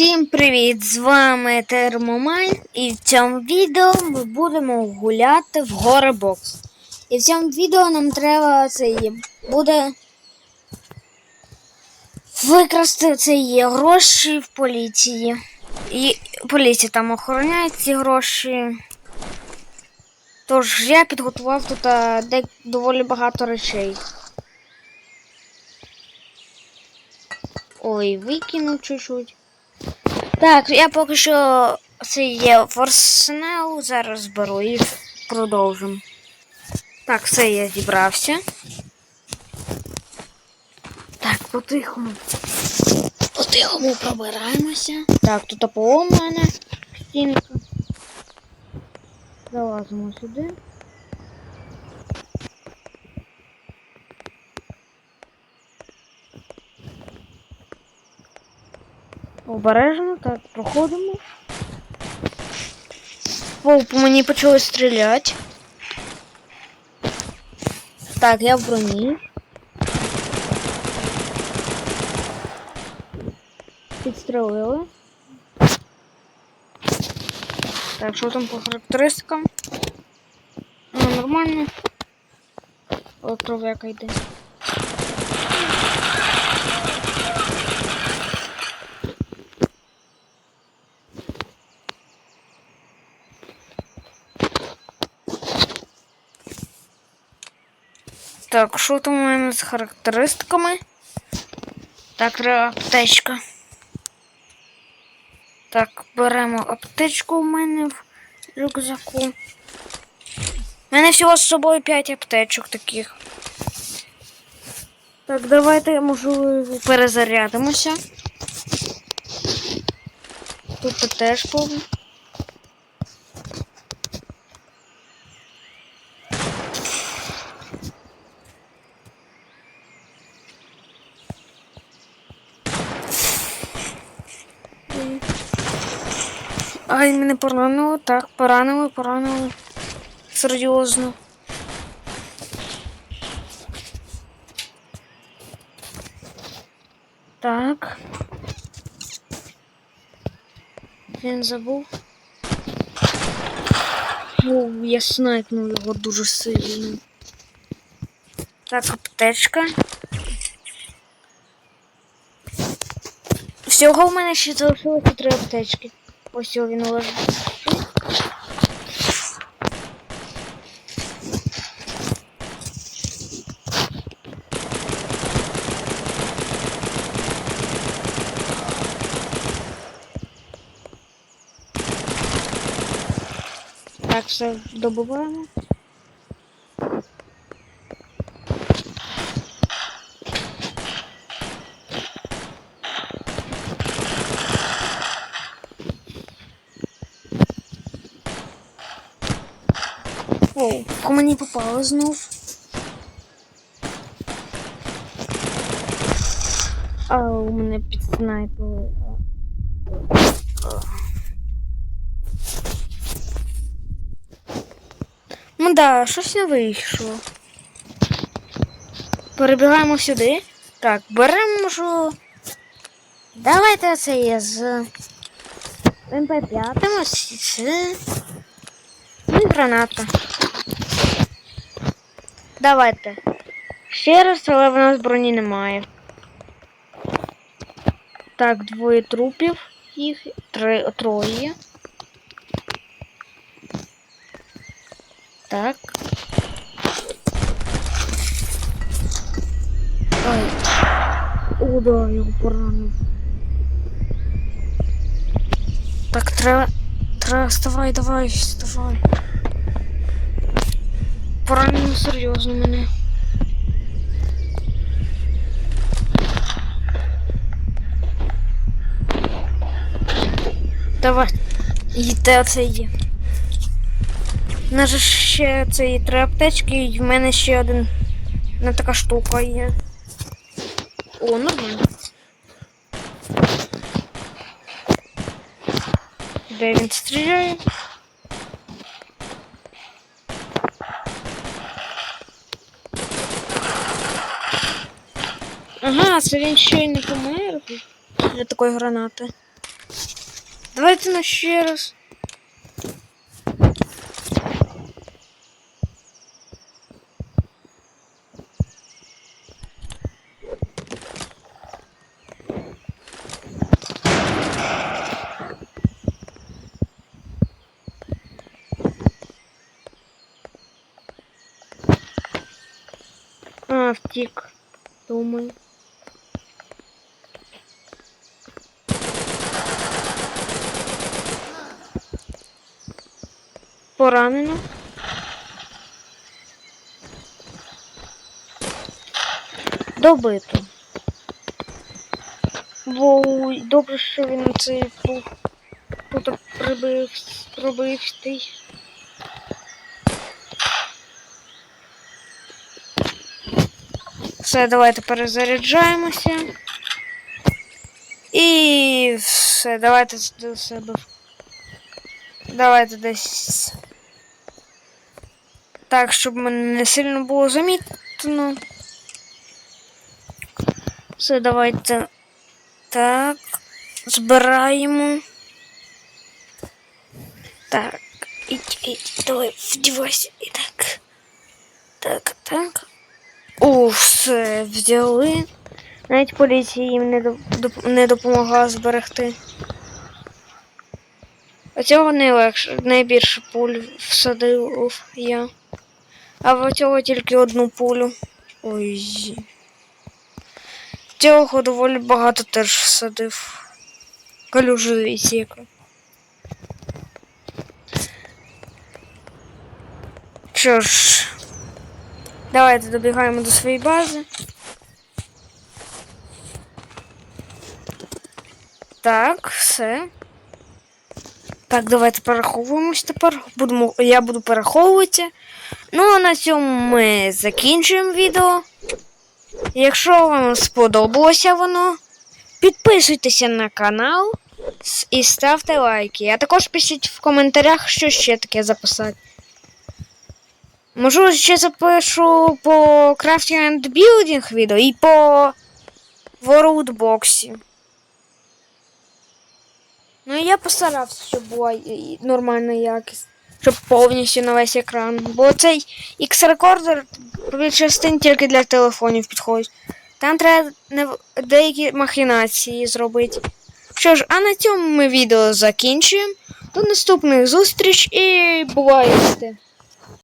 Всім привіт! З вами Термомайн і в цьому відео ми будемо гуляти в Горебокс. І в цьому відео нам треба це є, буде викрасти це є гроші в поліції. І поліція там охороняє ці гроші. Тож я підготував тут де доволі багато речей. Ой, викинув чуть-чуть. Так, я поки що це є в зараз беру і продовжимо. Так, все, я зібрався. Так, по-тихому. По-тихому пробираємося. Так, тут АПО у мене стінка. Залазимо сюди. Обережно, так, проходимо. О, по мені почали стріляти. Так, я в броні. Підстрелили. Так, що там по характеристикам? Ну, нормально. О, кров'яка йде. Так, що там у мене з характеристиками? Так, аптечка. Так, беремо аптечку у мене в рюкзаку. У мене всього з собою 5 аптечок таких. Так, давайте, можливо, перезарядимося. Тут теж повно. Ай, мене поранило, так, поранило, поранило. Серйозно. Так. Він забув. О, я снайпнув його дуже сильно. Так, аптечка. Всього в мене ще залишилося три аптечки. Ось його він лежить. Так, все добуваємо. О, по мені попало знов. А у мене під снайпили. Ну да, щось не вийшло. Перебігаємо сюди. Так, беремо що. Давайте це є з МП5 ось це. І граната. Давайте. Ще раз, але в нас броні немає. Так, двоє трупів їх, три, троє. Так. Ай. О, да, його поранив. Так, треба. Треба, вставай, давай, вставай. Поранено серйозно мене. Давай. Їдьте оце є. У нас же ще це є три аптечки, і в мене ще один. Не така штука є. О, нормально. Де він стріляє? Ага, це він ще й не помер для такої гранати. Давайте на ще раз. А, втік. Думаю. Поранено. Добито. Воу, добре, що він цей тут, тут прибив, пробивстий. Все, давайте перезаряджаємося. І все, давайте до себе. Давайте десь. Так, щоб мене не сильно було замітно. Все, давайте. Так. Збираємо. Так. Ідь, ідь, давай, вдівайся. І так. Так, так. О, все, взяли. Навіть поліція їм не, доп- не допомогла зберегти. А цього найлегше, найбільше пуль всадив я. А в цього тільки одну пулю. Ой. Цього доволі багато теж всадив. Калюжу яка. Що ж, давайте добігаємо до своєї бази. Так, все. Так, давайте перераховуємось тепер. Будемо, я буду перераховувати. Ну, а на цьому ми закінчуємо відео. Якщо вам сподобалося воно, підписуйтеся на канал і ставте лайки. А також пишіть в коментарях, що ще таке записати. Можливо, ще запишу по Crafting and Building відео і по Worldbox. Ну, я постарався, щоб була нормальна якість. Щоб повністю на весь екран. Бо цей X-рекордер частин тільки для телефонів підходить. Там треба деякі махінації зробити. Що ж, а на цьому ми відео закінчуємо. До наступних зустріч і бувайте!